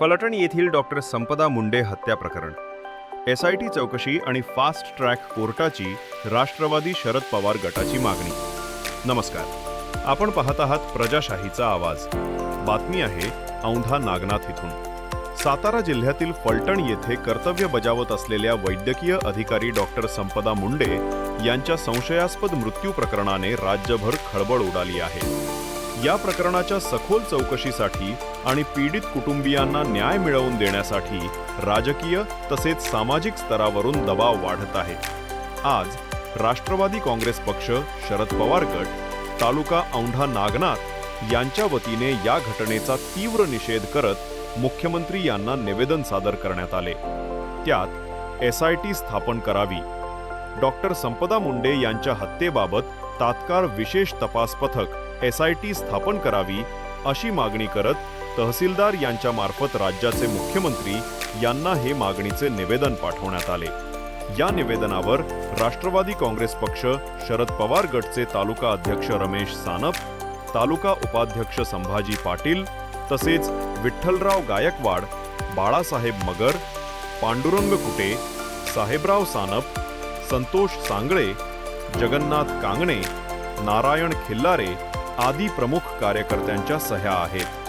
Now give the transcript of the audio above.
फलटण येथील डॉक्टर संपदा मुंडे हत्या प्रकरण. एस आय टी चौकशी आणि फास्ट ट्रॅक कोर्टाची राष्ट्रवादी शरद पवार गटाची मागणी. नमस्कार. आपण पाहत आहात प्रजाशाहीचा आवाज. बातमी आहे औंढा नागनाथ इथून. सातारा जिल्ह्यातील फलटण येथे कर्तव्य बजावत असलेल्या वैद्यकीय अधिकारी डॉक्टर संपदा मुंडे यांच्या संशयास्पद मृत्यू प्रकरणाने राज्यभर खळबळ उडाली आहे. या प्रकरणाच्या सखोल चौकशीसाठी आणि पीडित कुटुंबियांना न्याय मिळवून देण्यासाठी राजकीय तसेच सामाजिक स्तरावरून दबाव वाढत आहे. आज राष्ट्रवादी काँग्रेस पक्ष शरद पवार गट तालुका औंढा नागनाथ यांच्या वतीने या घटनेचा तीव्र निषेध करत मुख्यमंत्री यांना निवेदन सादर करण्यात आले. त्यात एस आय टी स्थापन करावी. डॉक्टर संपदा मुंडे यांच्या हत्येबाबत तात्काळ विशेष तपास पथक एस आय टी स्थापन करावी अशी मागणी करत तहसीलदार यांच्या मार्फत राज्याचे मुख्यमंत्री यांना हे मागणीचे निवेदन पाठवण्यात आले. या निवेदनावर राष्ट्रवादी काँग्रेस पक्ष शरद पवार गटचे तालुका अध्यक्ष रमेश सानप तालुका उपाध्यक्ष संभाजी पाटील तसेच विठ्ठलराव गायकवाड बाळासाहेब मगर पांडुरंग कुटे साहेबराव सानप संतोष सांगळे जगन्नाथ कांगणे नारायण खिल्लारे आदी प्रमुख कार्यकर्त्यांच्या सह्या आहेत.